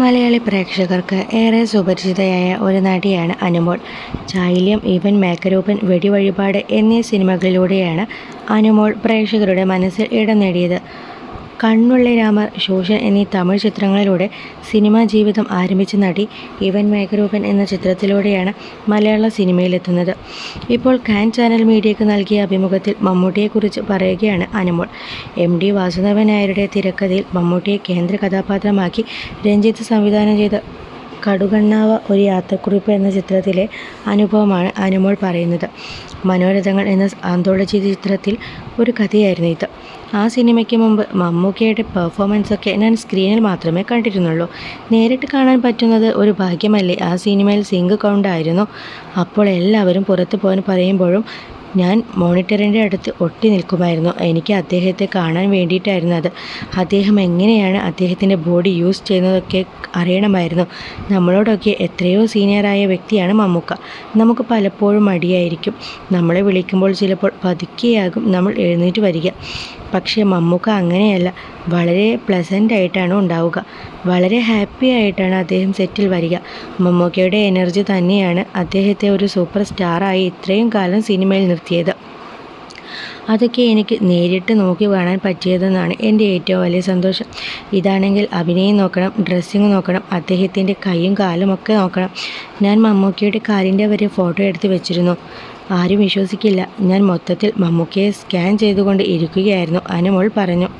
മലയാളി പ്രേക്ഷകർക്ക് ഏറെ സുപരിചിതയായ ഒരു നടിയാണ് അനുമോൾ. ചായല്യം ഈവൻ മേക്കരൂപൻ വെടിവഴിപാട് എന്നീ സിനിമകളിലൂടെയാണ് അനുമോൾ പ്രേക്ഷകരുടെ മനസ്സിൽ ഇടം നേടിയത്. കണ്ണുള്ളി രാമർ ശോഷൻ എന്നീ തമിഴ് ചിത്രങ്ങളിലൂടെ സിനിമാ ജീവിതം ആരംഭിച്ച നടി ഇവൻ മേഘരൂപൻ എന്ന ചിത്രത്തിലൂടെയാണ് മലയാള സിനിമയിലെത്തുന്നത്. ഇപ്പോൾ കാൻ ചാനൽ മീഡിയയ്ക്ക് നൽകിയ അഭിമുഖത്തിൽ മമ്മൂട്ടിയെക്കുറിച്ച് പറയുകയാണ് അനുമോൾ. എം ഡി വാസുദേവൻ നായരുടെ തിരക്കഥയിൽ മമ്മൂട്ടിയെ കേന്ദ്ര കഥാപാത്രമാക്കി രഞ്ജിത്ത് സംവിധാനം ചെയ്ത കടുകണ്ണാവ ഒരു യാത്രക്കുറിപ്പ് എന്ന ചിത്രത്തിലെ അനുഭവമാണ് അനുമോൾ പറയുന്നത്. മനോരഥങ്ങൾ എന്ന ആന്തോളജി ചിത്രത്തിൽ ഒരു കഥയായിരുന്നു ഇത്. ആ സിനിമയ്ക്ക് മുമ്പ് മമ്മൂക്കയുടെ പെർഫോമൻസൊക്കെ ഞാൻ സ്ക്രീനിൽ മാത്രമേ കണ്ടിരുന്നുള്ളൂ. നേരിട്ട് കാണാൻ പറ്റുന്നത് ഒരു ഭാഗ്യമല്ലേ ആ സിനിമയിൽ സിങ്ക് കൗണ്ടായിരുന്നു അപ്പോൾ എല്ലാവരും പുറത്തു പോകാൻ പറയുമ്പോഴും ഞാൻ മോണിറ്ററിന്റെ അടുത്ത് ഒട്ടി നിൽക്കുമായിരുന്നു. എനിക്ക് അദ്ദേഹത്തെ കാണാൻ വേണ്ടിയിട്ടായിരുന്നു അത്. അദ്ദേഹം എങ്ങനെയാണ് അദ്ദേഹത്തിന്റെ ബോഡി യൂസ് ചെയ്യുന്നതൊക്കെ അറിയണമായിരുന്നു. നമ്മളോടൊക്കെ എത്രയോ സീനിയറായ വ്യക്തിയാണ് മമ്മൂക്ക. നമുക്ക് പലപ്പോഴും മടിയായിരിക്കും. നമ്മളെ വിളിക്കുമ്പോൾ ചിലപ്പോൾ പതുക്കെയാകും നമ്മൾ എഴുന്നേറ്റ് വരിക. പക്ഷേ മമ്മൂക്ക അങ്ങനെയല്ല. വളരെ പ്ലസന്റ് ആയിട്ടാണ് ഉണ്ടാവുക. വളരെ ഹാപ്പി ആയിട്ടാണ് അദ്ദേഹം സെറ്റിൽ വരിക. മമ്മൂക്കയുടെ എനർജി തന്നെയാണ്. അദ്ദേഹത്തെ ഒരു സൂപ്പർ സ്റ്റാറായി ഇത്രയും കാലം സിനിമയിൽ നിർത്തിയത് അതൊക്കെ എനിക്ക് നേരിട്ട് നോക്കി കാണാൻ പറ്റിയതെന്നാണ് എന്റെ ഏറ്റവും വലിയ സന്തോഷം. ഇതാണെങ്കിൽ അഭിനയം നോക്കണം ഡ്രസ്സിങ് നോക്കണം അദ്ദേഹത്തിന്റെ കൈയും കാലും ഒക്കെ നോക്കണം. ഞാൻ മമ്മൂക്കിയുടെ കാലിന്റെ വരെ ഫോട്ടോ എടുത്ത് വെച്ചിരുന്നു. ആരും വിശ്വസിക്കില്ല. ഞാൻ മൊത്തത്തിൽ മമ്മൂക്കയെ സ്കാൻ ചെയ്തുകൊണ്ട് ഇരിക്കുകയായിരുന്നു. അനുമോൾ പറഞ്ഞു.